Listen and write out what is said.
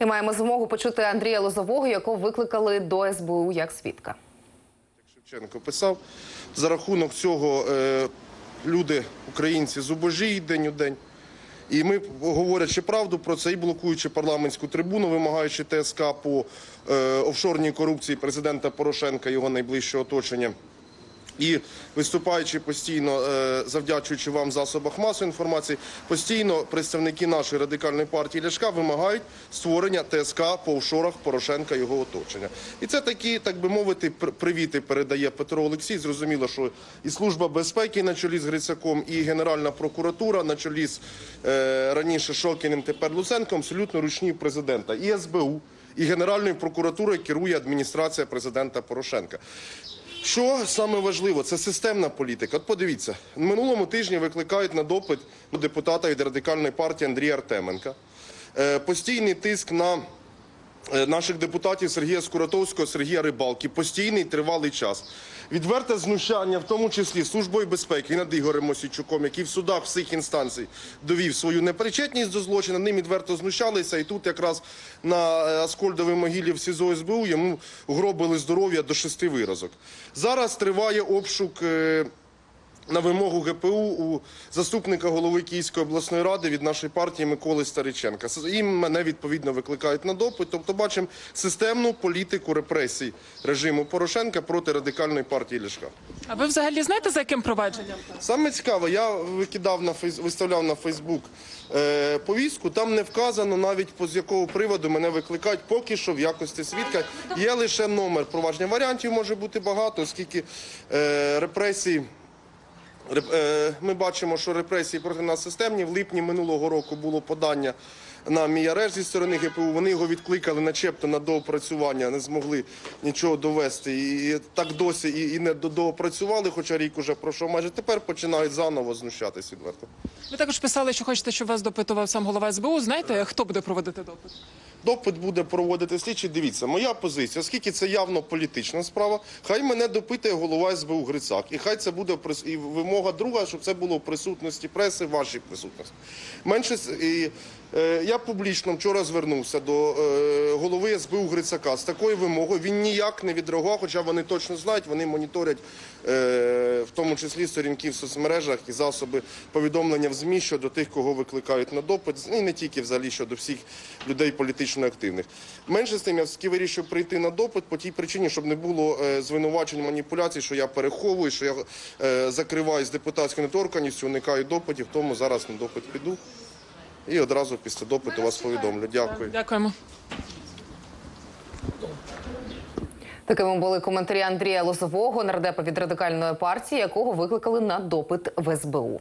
І маємо змогу почути Андрія Лозового, якого викликали до СБУ як свідка. Шевченко писав. За рахунок цього е, люди, українці, зубожіють день у день. І ми, говорячи правду про це, і блокуючи парламентську трибуну, вимагаючи ТСК по е, офшорній корупції президента Порошенка, його найближчого оточення. І виступаючи постійно, е, завдячуючи вам засобах масової інформації, постійно представники нашої радикальної партії Ляшка вимагають створення ТСК по офшорах Порошенка і його оточення. І це такі, так би мовити, пр- привіти передає Петро Олексій. Зрозуміло, що і служба безпеки на чолі з Грицаком, і Генеральна прокуратура на чолі з е, раніше Шокіним, тепер Луценком, абсолютно ручні президента. І СБУ, і Генеральною прокуратурою керує адміністрація президента Порошенка. Що саме важливо, це системна політика. От подивіться, минулому тижні викликають на допит депутата від радикальної партії Андрія Артеменка. Е, Постійний тиск на наших депутатів Сергія Скуратовського, Сергія Рибалки. Постійний тривалий час. Відверте знущання, в тому числі Службою безпеки над Ігорем Мосійчуком, який в судах всіх інстанцій довів свою непричетність до злочину, ним відверто знущалися. І тут якраз на е, Аскольдовій могилі в СІЗО СБУ йому гробили здоров'я до шести виразок. Зараз триває обшук. На вимогу ГПУ у заступника голови Київської обласної ради від нашої партії Миколи Стариченка. Їм мене відповідно викликають на допит. Тобто бачимо системну політику репресій режиму Порошенка проти радикальної партії Ляшка. А ви взагалі знаєте за яким провадженням? Саме цікаве, я викидав на фейс, виставляв на Фейсбук е, повістку. Там не вказано навіть по з якого приводу мене викликають. Поки що в якості свідка є лише номер провадження. Варіантів може бути багато, оскільки е, репресії. Е, Ми бачимо, що репресії проти нас системні. В липні минулого року було подання на мій арешт зі сторони ГПУ. Вони його відкликали, начебто на доопрацювання, не змогли нічого довести. І так досі і не доопрацювали, хоча рік уже пройшов. Майже тепер починають заново знущатись відверто. Ви також писали, що хочете, щоб вас допитував сам голова СБУ. Знаєте, хто буде проводити допит? Допит буде проводити слідчий. Дивіться, моя позиція, оскільки це явно політична справа, хай мене допитує голова СБУ Грицак. І хай це буде і вимога друга, щоб це було в присутності преси, в вашій присутності. Менше і, е, я публічно вчора звернувся до е, голови СБУ Грицака з такою вимогою. Він ніяк не відреагував, хоча вони точно знають, вони моніторять е, в тому числі сторінки в соцмережах і засоби повідомлення в ЗМІ щодо тих, кого викликають на допит, і не тільки взагалі щодо всіх людей політично активних. Менше з тим, я все-таки вирішив прийти на допит по тій причині, щоб не було е, звинувачень маніпуляцій, що я переховую, що я е, закриваюсь депутатською недоторканністю, уникаю допитів, тому зараз на допит піду. І одразу після допиту вас повідомлю. Дякую. Дякуємо. Такими були коментарі Андрія Лозового, нардепа від радикальної партії, якого викликали на допит в СБУ.